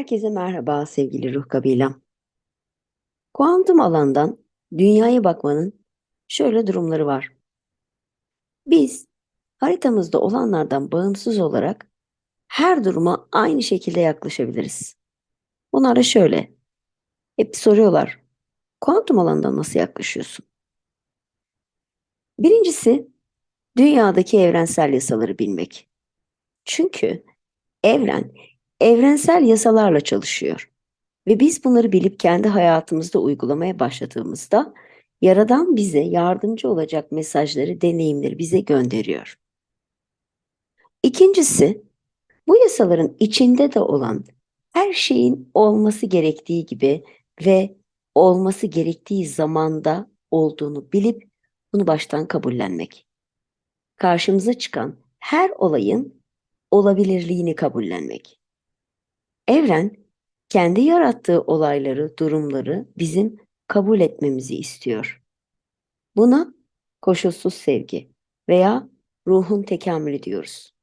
Herkese merhaba sevgili ruh kabilem. Kuantum alandan dünyaya bakmanın şöyle durumları var. Biz haritamızda olanlardan bağımsız olarak her duruma aynı şekilde yaklaşabiliriz. Bunlar da şöyle. Hep soruyorlar. Kuantum alandan nasıl yaklaşıyorsun? Birincisi dünyadaki evrensel yasaları bilmek. Çünkü evren evrensel yasalarla çalışıyor. Ve biz bunları bilip kendi hayatımızda uygulamaya başladığımızda Yaradan bize yardımcı olacak mesajları, deneyimleri bize gönderiyor. İkincisi, bu yasaların içinde de olan her şeyin olması gerektiği gibi ve olması gerektiği zamanda olduğunu bilip bunu baştan kabullenmek. Karşımıza çıkan her olayın olabilirliğini kabullenmek. Evren kendi yarattığı olayları, durumları bizim kabul etmemizi istiyor. Buna koşulsuz sevgi veya ruhun tekamülü diyoruz.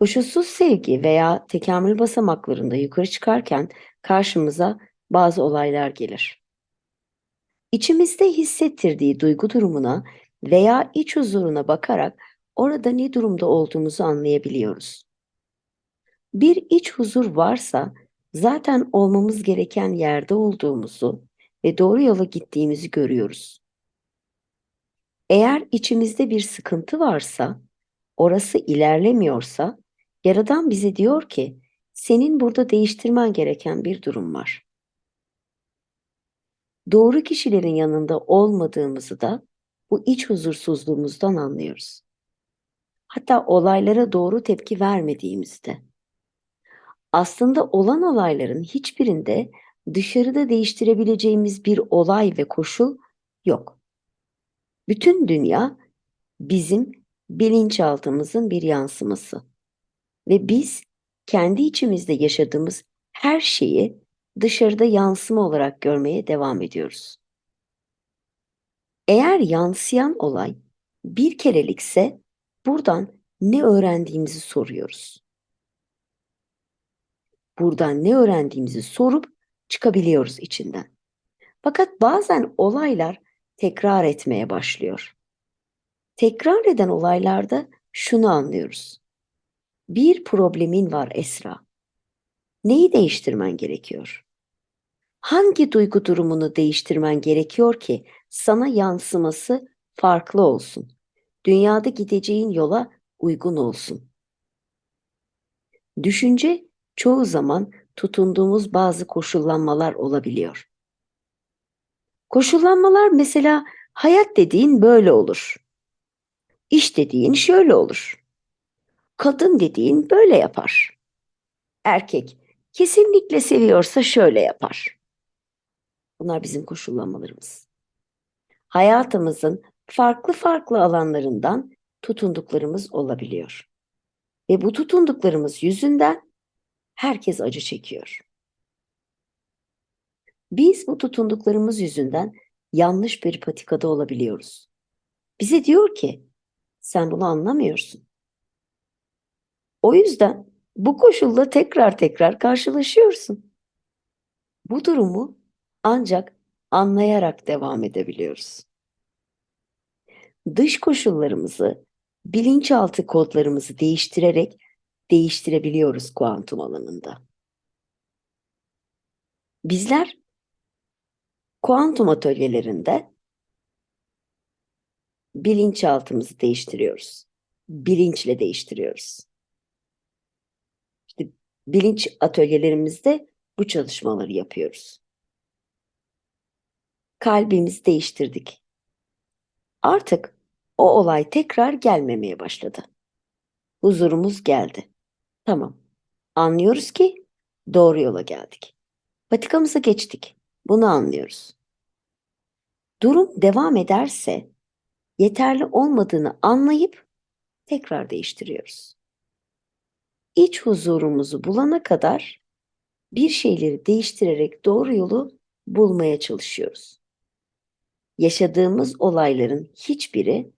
Koşulsuz sevgi veya tekamül basamaklarında yukarı çıkarken karşımıza bazı olaylar gelir. İçimizde hissettirdiği duygu durumuna veya iç huzuruna bakarak orada ne durumda olduğumuzu anlayabiliyoruz. Bir iç huzur varsa zaten olmamız gereken yerde olduğumuzu ve doğru yola gittiğimizi görüyoruz. Eğer içimizde bir sıkıntı varsa, orası ilerlemiyorsa, Yaradan bize diyor ki, senin burada değiştirmen gereken bir durum var. Doğru kişilerin yanında olmadığımızı da bu iç huzursuzluğumuzdan anlıyoruz. Hatta olaylara doğru tepki vermediğimizde. Aslında olan olayların hiçbirinde dışarıda değiştirebileceğimiz bir olay ve koşul yok. Bütün dünya bizim bilinçaltımızın bir yansıması. Ve biz kendi içimizde yaşadığımız her şeyi dışarıda yansıma olarak görmeye devam ediyoruz. Eğer yansıyan olay bir kerelikse buradan ne öğrendiğimizi soruyoruz. Buradan ne öğrendiğimizi sorup çıkabiliyoruz içinden. Fakat bazen olaylar tekrar etmeye başlıyor. Tekrar eden olaylarda şunu anlıyoruz. Bir problemin var Esra. Neyi değiştirmen gerekiyor? Hangi duygu durumunu değiştirmen gerekiyor ki sana yansıması farklı olsun? Dünyada gideceğin yola uygun olsun. Düşünce çoğu zaman tutunduğumuz bazı koşullanmalar olabiliyor. Koşullanmalar mesela hayat dediğin böyle olur. İş dediğin şöyle olur. Kadın dediğin böyle yapar. Erkek kesinlikle seviyorsa şöyle yapar. Bunlar bizim koşullanmalarımız. Hayatımızın farklı farklı alanlarından tutunduklarımız olabiliyor. Ve bu tutunduklarımız yüzünden herkes acı çekiyor. Biz bu tutunduklarımız yüzünden yanlış bir patikada olabiliyoruz. Bize diyor ki sen bunu anlamıyorsun. O yüzden bu koşulla tekrar tekrar karşılaşıyorsun. Bu durumu ancak anlayarak devam edebiliyoruz. Dış koşullarımızı, bilinçaltı kodlarımızı değiştirerek değiştirebiliyoruz kuantum alanında. Bizler kuantum atölyelerinde bilinçaltımızı değiştiriyoruz. Bilinçle değiştiriyoruz. İşte bilinç atölyelerimizde bu çalışmaları yapıyoruz. Kalbimizi değiştirdik. Artık o olay tekrar gelmemeye başladı. Huzurumuz geldi. Tamam. Anlıyoruz ki doğru yola geldik. Patikamıza geçtik. Bunu anlıyoruz. Durum devam ederse yeterli olmadığını anlayıp tekrar değiştiriyoruz. İç huzurumuzu bulana kadar bir şeyleri değiştirerek doğru yolu bulmaya çalışıyoruz. Yaşadığımız olayların hiçbiri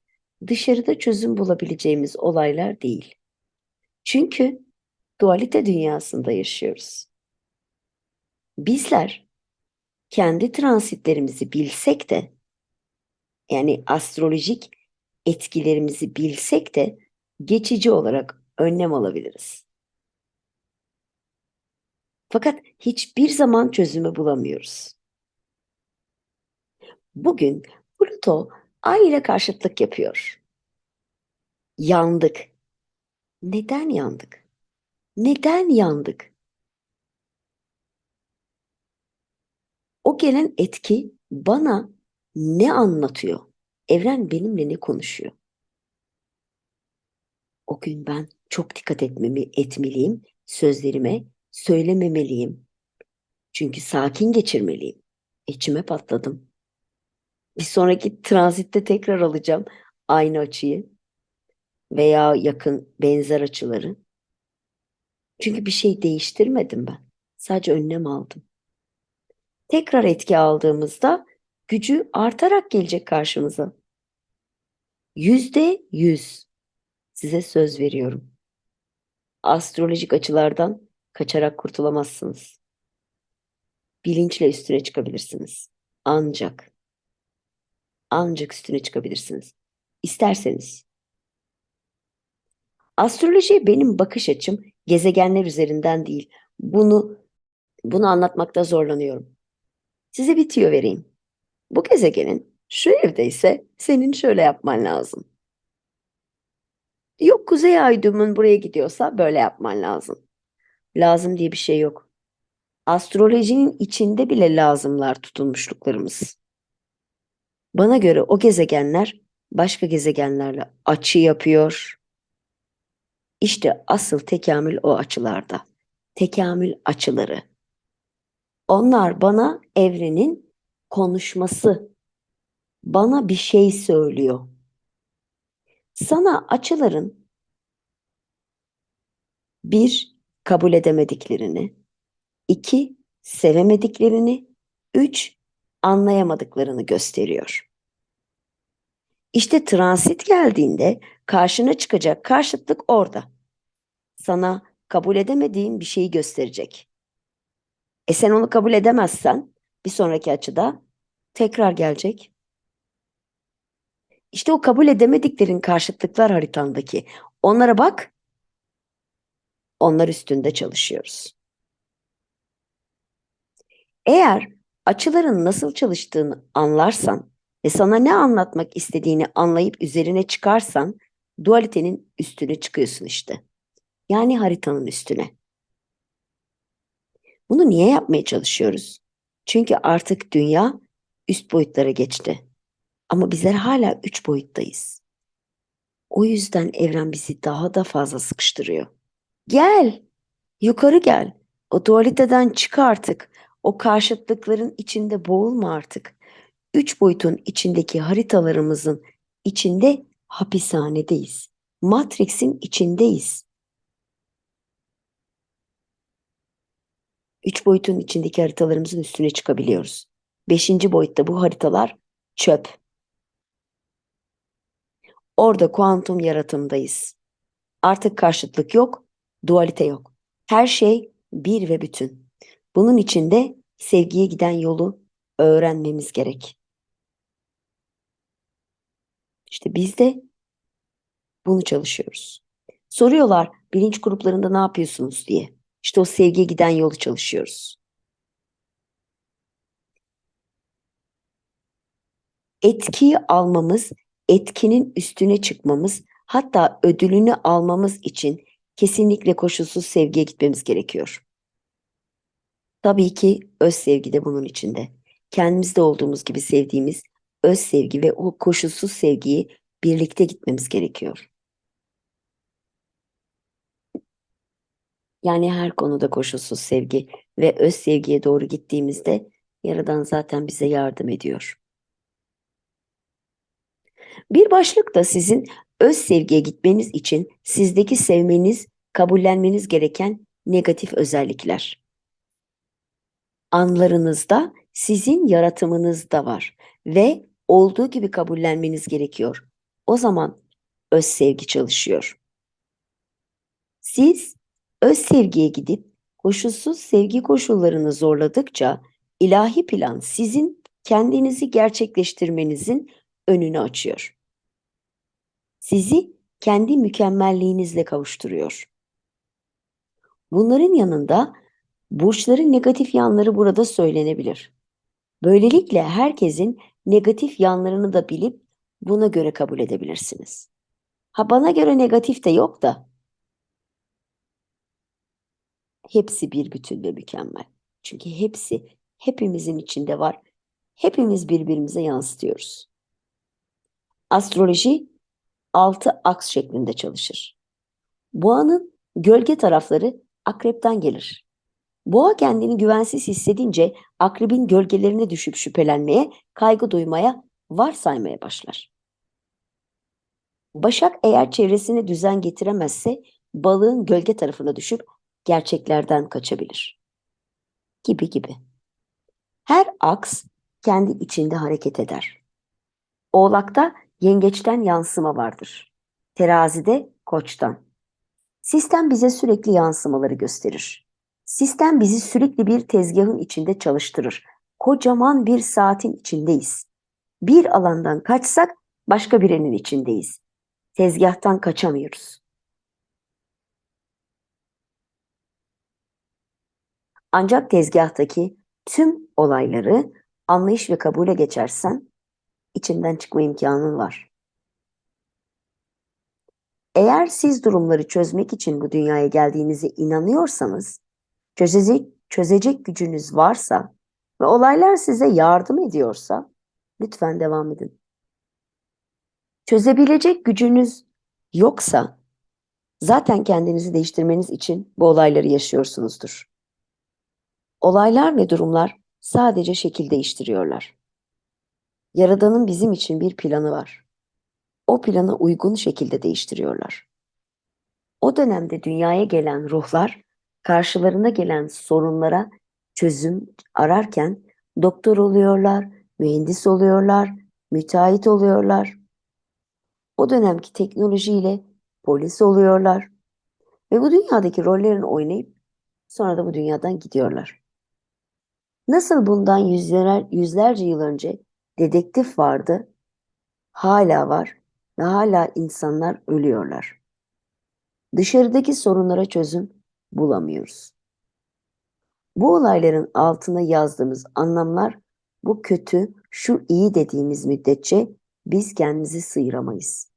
dışarıda çözüm bulabileceğimiz olaylar değil. Çünkü dualite dünyasında yaşıyoruz. Bizler kendi transitlerimizi bilsek de yani astrolojik etkilerimizi bilsek de geçici olarak önlem alabiliriz. Fakat hiçbir zaman çözümü bulamıyoruz. Bugün Pluto Ay ile karşıtlık yapıyor. Yandık. Neden yandık? Neden yandık? O gelen etki bana ne anlatıyor? Evren benimle ne konuşuyor? O gün ben çok dikkat etmemi etmeliyim, sözlerime söylememeliyim. Çünkü sakin geçirmeliyim. İçime patladım. Bir sonraki transitte tekrar alacağım aynı açıyı veya yakın benzer açıları. Çünkü bir şey değiştirmedim ben. Sadece önlem aldım. Tekrar etki aldığımızda gücü artarak gelecek karşımıza. Yüzde yüz size söz veriyorum. Astrolojik açılardan kaçarak kurtulamazsınız. Bilinçle üstüne çıkabilirsiniz. Ancak ancak üstüne çıkabilirsiniz. İsterseniz. Astroloji benim bakış açım gezegenler üzerinden değil. Bunu bunu anlatmakta zorlanıyorum. Size bir tüyo vereyim. Bu gezegenin şu evdeyse senin şöyle yapman lazım. Yok kuzey ay düğümün buraya gidiyorsa böyle yapman lazım. Lazım diye bir şey yok. Astrolojinin içinde bile lazımlar tutulmuşluklarımız. Bana göre o gezegenler başka gezegenlerle açı yapıyor. İşte asıl tekamül o açılarda. Tekamül açıları. Onlar bana evrenin konuşması. Bana bir şey söylüyor. Sana açıların bir kabul edemediklerini, iki sevemediklerini, üç anlayamadıklarını gösteriyor. İşte transit geldiğinde karşına çıkacak karşıtlık orada. Sana kabul edemediğin bir şeyi gösterecek. E sen onu kabul edemezsen bir sonraki açıda tekrar gelecek. İşte o kabul edemediklerin karşıtlıklar haritandaki. Onlara bak. Onlar üstünde çalışıyoruz. Eğer açıların nasıl çalıştığını anlarsan ve sana ne anlatmak istediğini anlayıp üzerine çıkarsan dualitenin üstüne çıkıyorsun işte. Yani haritanın üstüne. Bunu niye yapmaya çalışıyoruz? Çünkü artık dünya üst boyutlara geçti. Ama bizler hala üç boyuttayız. O yüzden evren bizi daha da fazla sıkıştırıyor. Gel, yukarı gel. O dualiteden çık artık. O karşıtlıkların içinde boğulma artık. Üç boyutun içindeki haritalarımızın içinde hapishanedeyiz. Matrix'in içindeyiz. Üç boyutun içindeki haritalarımızın üstüne çıkabiliyoruz. Beşinci boyutta bu haritalar çöp. Orada kuantum yaratımdayız. Artık karşıtlık yok, dualite yok. Her şey bir ve bütün. Bunun için de sevgiye giden yolu öğrenmemiz gerek. İşte biz de bunu çalışıyoruz. Soruyorlar bilinç gruplarında ne yapıyorsunuz diye. İşte o sevgiye giden yolu çalışıyoruz. Etkiyi almamız, etkinin üstüne çıkmamız, hatta ödülünü almamız için kesinlikle koşulsuz sevgiye gitmemiz gerekiyor. Tabii ki öz sevgi de bunun içinde. Kendimizde olduğumuz gibi sevdiğimiz öz sevgi ve o koşulsuz sevgiyi birlikte gitmemiz gerekiyor. Yani her konuda koşulsuz sevgi ve öz sevgiye doğru gittiğimizde Yaradan zaten bize yardım ediyor. Bir başlık da sizin öz sevgiye gitmeniz için sizdeki sevmeniz, kabullenmeniz gereken negatif özellikler. Anlarınızda sizin yaratımınız da var ve olduğu gibi kabullenmeniz gerekiyor. O zaman öz sevgi çalışıyor. Siz öz sevgiye gidip koşulsuz sevgi koşullarını zorladıkça ilahi plan sizin kendinizi gerçekleştirmenizin önünü açıyor. Sizi kendi mükemmelliğinizle kavuşturuyor. Bunların yanında burçların negatif yanları burada söylenebilir. Böylelikle herkesin negatif yanlarını da bilip buna göre kabul edebilirsiniz. Ha bana göre negatif de yok da hepsi bir bütün ve mükemmel. Çünkü hepsi hepimizin içinde var. Hepimiz birbirimize yansıtıyoruz. Astroloji altı aks şeklinde çalışır. Boğanın gölge tarafları akrepten gelir. Boğa kendini güvensiz hissedince akrebin gölgelerine düşüp şüphelenmeye, kaygı duymaya, varsaymaya başlar. Başak eğer çevresine düzen getiremezse balığın gölge tarafına düşüp gerçeklerden kaçabilir. Gibi gibi. Her aks kendi içinde hareket eder. Oğlakta yengeçten yansıma vardır. Terazide koçtan. Sistem bize sürekli yansımaları gösterir. Sistem bizi sürekli bir tezgahın içinde çalıştırır. Kocaman bir saatin içindeyiz. Bir alandan kaçsak başka birinin içindeyiz. Tezgahtan kaçamıyoruz. Ancak tezgahtaki tüm olayları anlayış ve kabule geçersen içinden çıkma imkanın var. Eğer siz durumları çözmek için bu dünyaya geldiğinize inanıyorsanız, çözecek, çözecek gücünüz varsa ve olaylar size yardım ediyorsa lütfen devam edin. Çözebilecek gücünüz yoksa zaten kendinizi değiştirmeniz için bu olayları yaşıyorsunuzdur. Olaylar ve durumlar sadece şekil değiştiriyorlar. Yaradan'ın bizim için bir planı var. O plana uygun şekilde değiştiriyorlar. O dönemde dünyaya gelen ruhlar karşılarına gelen sorunlara çözüm ararken doktor oluyorlar, mühendis oluyorlar, müteahhit oluyorlar. O dönemki teknolojiyle polis oluyorlar ve bu dünyadaki rollerini oynayıp sonra da bu dünyadan gidiyorlar. Nasıl bundan yüzler, yüzlerce yıl önce dedektif vardı, hala var ve hala insanlar ölüyorlar. Dışarıdaki sorunlara çözüm bulamıyoruz. Bu olayların altına yazdığımız anlamlar bu kötü, şu iyi dediğimiz müddetçe biz kendimizi sıyıramayız.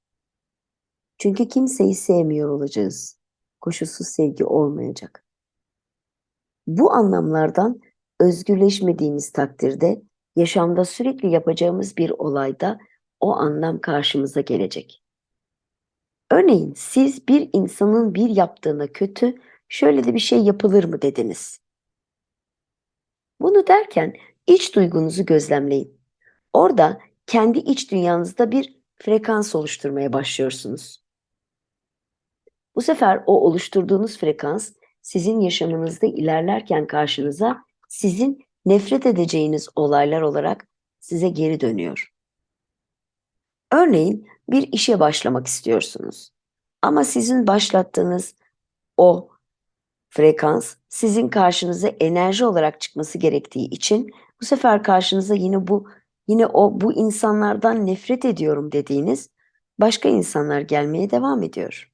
Çünkü kimseyi sevmiyor olacağız. Koşulsuz sevgi olmayacak. Bu anlamlardan özgürleşmediğimiz takdirde yaşamda sürekli yapacağımız bir olayda o anlam karşımıza gelecek. Örneğin siz bir insanın bir yaptığına kötü, şöyle de bir şey yapılır mı dediniz. Bunu derken iç duygunuzu gözlemleyin. Orada kendi iç dünyanızda bir frekans oluşturmaya başlıyorsunuz. Bu sefer o oluşturduğunuz frekans sizin yaşamınızda ilerlerken karşınıza sizin nefret edeceğiniz olaylar olarak size geri dönüyor. Örneğin bir işe başlamak istiyorsunuz. Ama sizin başlattığınız o frekans sizin karşınıza enerji olarak çıkması gerektiği için bu sefer karşınıza yine bu yine o bu insanlardan nefret ediyorum dediğiniz başka insanlar gelmeye devam ediyor.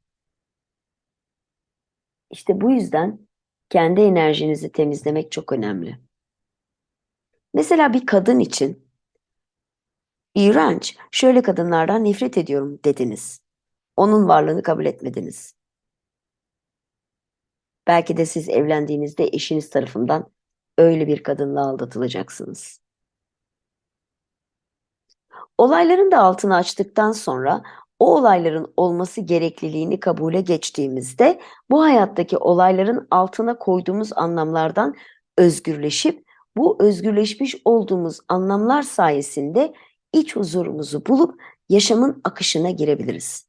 İşte bu yüzden kendi enerjinizi temizlemek çok önemli. Mesela bir kadın için iğrenç, şöyle kadınlardan nefret ediyorum dediniz. Onun varlığını kabul etmediniz. Belki de siz evlendiğinizde eşiniz tarafından öyle bir kadınla aldatılacaksınız. Olayların da altını açtıktan sonra o olayların olması gerekliliğini kabule geçtiğimizde bu hayattaki olayların altına koyduğumuz anlamlardan özgürleşip bu özgürleşmiş olduğumuz anlamlar sayesinde iç huzurumuzu bulup yaşamın akışına girebiliriz.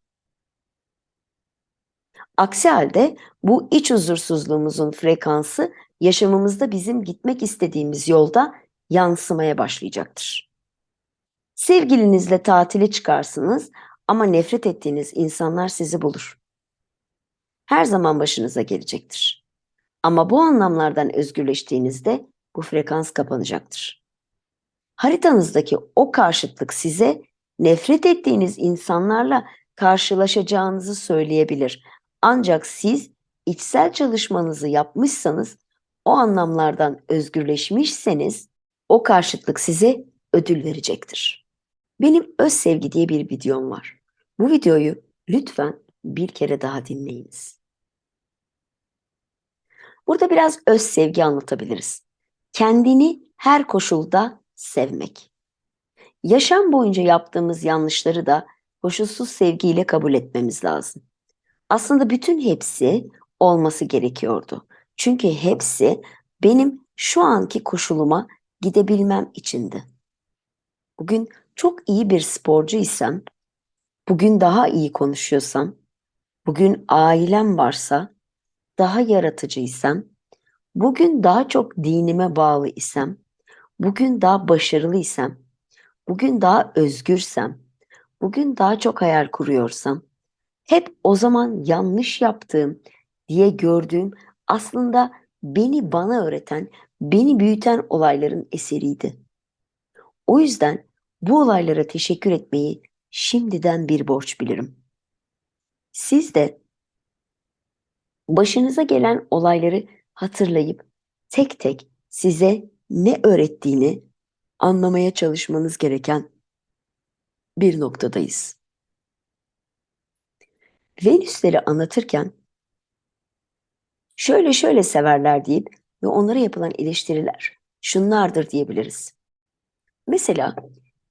Aksi halde bu iç huzursuzluğumuzun frekansı yaşamımızda bizim gitmek istediğimiz yolda yansımaya başlayacaktır. Sevgilinizle tatile çıkarsınız ama nefret ettiğiniz insanlar sizi bulur. her zaman başınıza gelecektir. Ama bu anlamlardan özgürleştiğinizde bu frekans kapanacaktır. Haritanızdaki o karşıtlık size nefret ettiğiniz insanlarla karşılaşacağınızı söyleyebilir. Ancak siz içsel çalışmanızı yapmışsanız, o anlamlardan özgürleşmişseniz o karşıtlık size ödül verecektir. Benim öz sevgi diye bir videom var. Bu videoyu lütfen bir kere daha dinleyiniz. Burada biraz öz sevgi anlatabiliriz. Kendini her koşulda sevmek. Yaşam boyunca yaptığımız yanlışları da koşulsuz sevgiyle kabul etmemiz lazım. Aslında bütün hepsi olması gerekiyordu. Çünkü hepsi benim şu anki koşuluma gidebilmem içindi. Bugün çok iyi bir sporcu isem, bugün daha iyi konuşuyorsam, bugün ailem varsa, daha yaratıcıysam, bugün daha çok dinime bağlı isem, bugün daha başarılı isem, bugün daha özgürsem, bugün daha çok hayal kuruyorsam, hep o zaman yanlış yaptığım diye gördüğüm aslında beni bana öğreten, beni büyüten olayların eseriydi. O yüzden bu olaylara teşekkür etmeyi şimdiden bir borç bilirim. Siz de başınıza gelen olayları hatırlayıp tek tek size ne öğrettiğini anlamaya çalışmanız gereken bir noktadayız. Venüsleri anlatırken şöyle şöyle severler deyip ve onlara yapılan eleştiriler şunlardır diyebiliriz. Mesela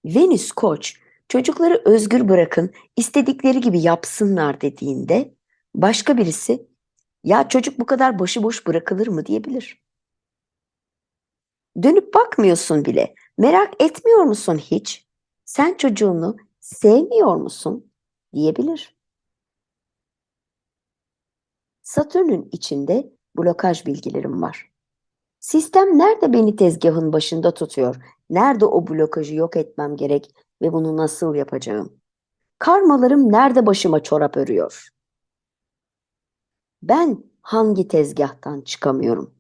Venüs Koç çocukları özgür bırakın, istedikleri gibi yapsınlar dediğinde başka birisi ya çocuk bu kadar başıboş bırakılır mı diyebilir. Dönüp bakmıyorsun bile. Merak etmiyor musun hiç? Sen çocuğunu sevmiyor musun? diyebilir. Satürn'ün içinde blokaj bilgilerim var. Sistem nerede beni tezgahın başında tutuyor? Nerede o blokajı yok etmem gerek ve bunu nasıl yapacağım? Karmalarım nerede başıma çorap örüyor? Ben hangi tezgahtan çıkamıyorum?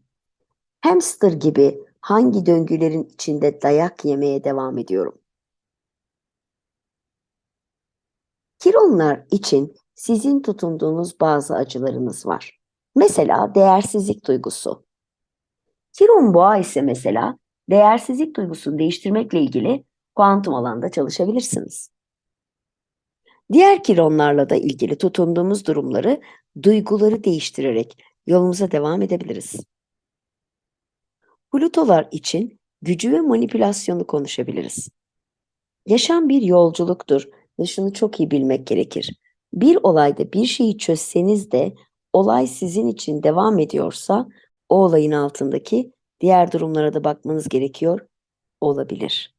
Hamster gibi hangi döngülerin içinde dayak yemeye devam ediyorum? Kironlar için sizin tutunduğunuz bazı acılarınız var. Mesela değersizlik duygusu. Kiron boğa ise mesela değersizlik duygusunu değiştirmekle ilgili kuantum alanda çalışabilirsiniz. Diğer kironlarla da ilgili tutunduğumuz durumları duyguları değiştirerek yolumuza devam edebiliriz. Plutolar için gücü ve manipülasyonu konuşabiliriz. Yaşam bir yolculuktur ve şunu çok iyi bilmek gerekir. Bir olayda bir şeyi çözseniz de olay sizin için devam ediyorsa o olayın altındaki diğer durumlara da bakmanız gerekiyor olabilir.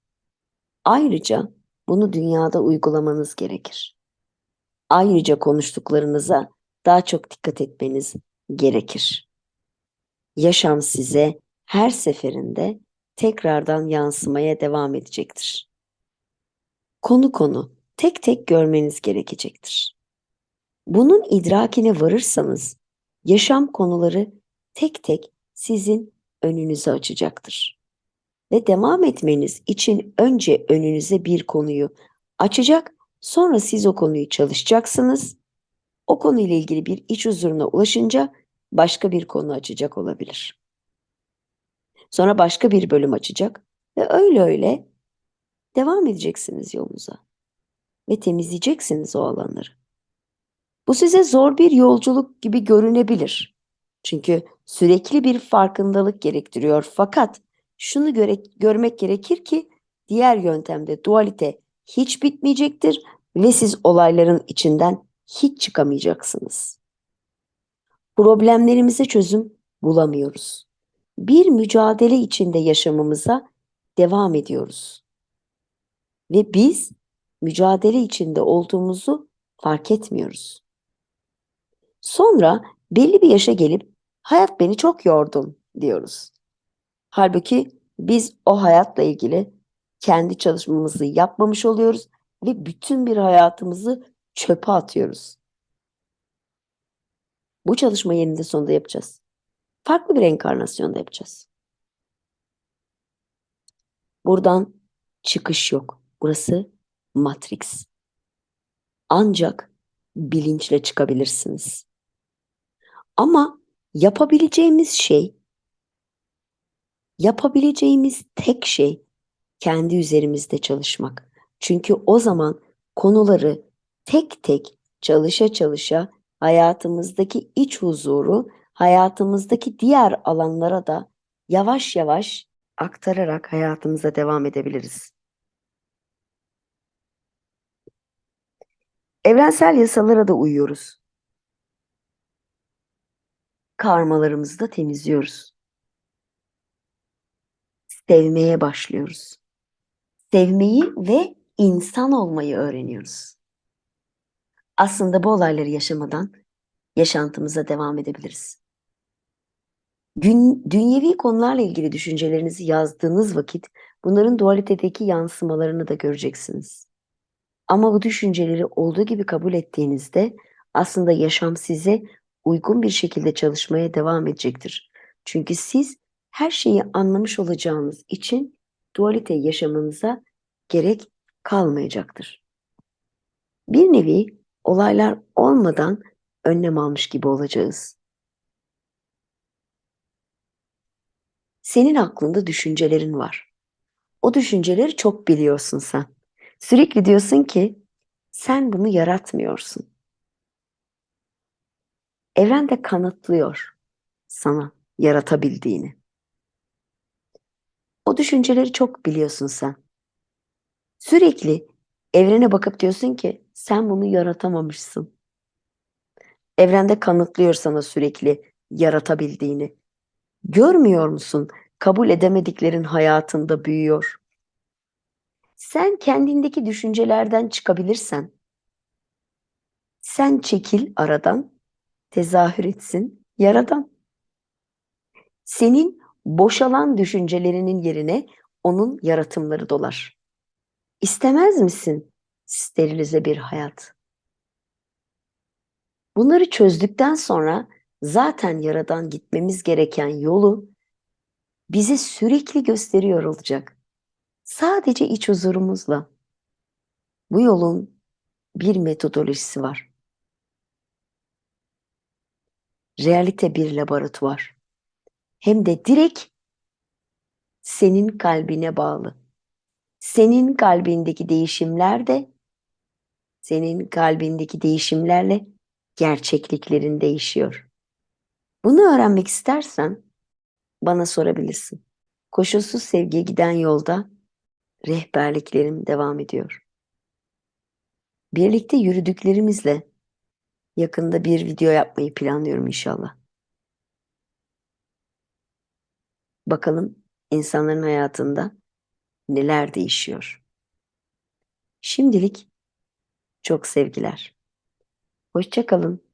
Ayrıca bunu dünyada uygulamanız gerekir. Ayrıca konuştuklarınıza daha çok dikkat etmeniz gerekir. Yaşam size her seferinde tekrardan yansımaya devam edecektir. Konu konu tek tek görmeniz gerekecektir. Bunun idrakine varırsanız yaşam konuları tek tek sizin önünüze açacaktır. Ve devam etmeniz için önce önünüze bir konuyu açacak, sonra siz o konuyu çalışacaksınız. O konuyla ilgili bir iç huzuruna ulaşınca başka bir konu açacak olabilir. Sonra başka bir bölüm açacak ve öyle öyle devam edeceksiniz yolunuza ve temizleyeceksiniz o alanları. Bu size zor bir yolculuk gibi görünebilir. Çünkü sürekli bir farkındalık gerektiriyor. Fakat şunu göre, görmek gerekir ki diğer yöntemde dualite hiç bitmeyecektir ve siz olayların içinden hiç çıkamayacaksınız. Problemlerimize çözüm bulamıyoruz. Bir mücadele içinde yaşamımıza devam ediyoruz. Ve biz mücadele içinde olduğumuzu fark etmiyoruz. Sonra belli bir yaşa gelip hayat beni çok yordun diyoruz. Halbuki biz o hayatla ilgili kendi çalışmamızı yapmamış oluyoruz ve bütün bir hayatımızı çöpe atıyoruz. Bu çalışmayı eninde sonunda yapacağız. Farklı bir enkarnasyonda yapacağız. Buradan çıkış yok. Burası Matrix. Ancak bilinçle çıkabilirsiniz. Ama yapabileceğimiz şey, yapabileceğimiz tek şey kendi üzerimizde çalışmak. Çünkü o zaman konuları tek tek çalışa çalışa hayatımızdaki iç huzuru, hayatımızdaki diğer alanlara da yavaş yavaş aktararak hayatımıza devam edebiliriz. Evrensel yasalara da uyuyoruz. Karmalarımızı da temizliyoruz. Sevmeye başlıyoruz. Sevmeyi ve insan olmayı öğreniyoruz. Aslında bu olayları yaşamadan yaşantımıza devam edebiliriz. Gün, dünyevi konularla ilgili düşüncelerinizi yazdığınız vakit bunların dualitedeki yansımalarını da göreceksiniz. Ama bu düşünceleri olduğu gibi kabul ettiğinizde aslında yaşam size uygun bir şekilde çalışmaya devam edecektir. Çünkü siz her şeyi anlamış olacağınız için dualite yaşamınıza gerek kalmayacaktır. Bir nevi olaylar olmadan önlem almış gibi olacağız. Senin aklında düşüncelerin var. O düşünceleri çok biliyorsun sen. Sürekli diyorsun ki sen bunu yaratmıyorsun. Evren de kanıtlıyor sana yaratabildiğini. O düşünceleri çok biliyorsun sen. Sürekli evrene bakıp diyorsun ki sen bunu yaratamamışsın. Evrende kanıtlıyor sana sürekli yaratabildiğini. Görmüyor musun? Kabul edemediklerin hayatında büyüyor. Sen kendindeki düşüncelerden çıkabilirsen, sen çekil aradan, tezahür etsin yaradan. Senin boşalan düşüncelerinin yerine onun yaratımları dolar. İstemez misin sterilize bir hayat? Bunları çözdükten sonra zaten yaradan gitmemiz gereken yolu bize sürekli gösteriyor olacak. Sadece iç huzurumuzla. Bu yolun bir metodolojisi var. Realite bir laboratuvar. Hem de direkt senin kalbine bağlı. Senin kalbindeki değişimler de senin kalbindeki değişimlerle gerçekliklerin değişiyor. Bunu öğrenmek istersen bana sorabilirsin. Koşulsuz sevgiye giden yolda rehberliklerim devam ediyor. Birlikte yürüdüklerimizle yakında bir video yapmayı planlıyorum inşallah. Bakalım insanların hayatında neler değişiyor. Şimdilik çok sevgiler. Hoşçakalın.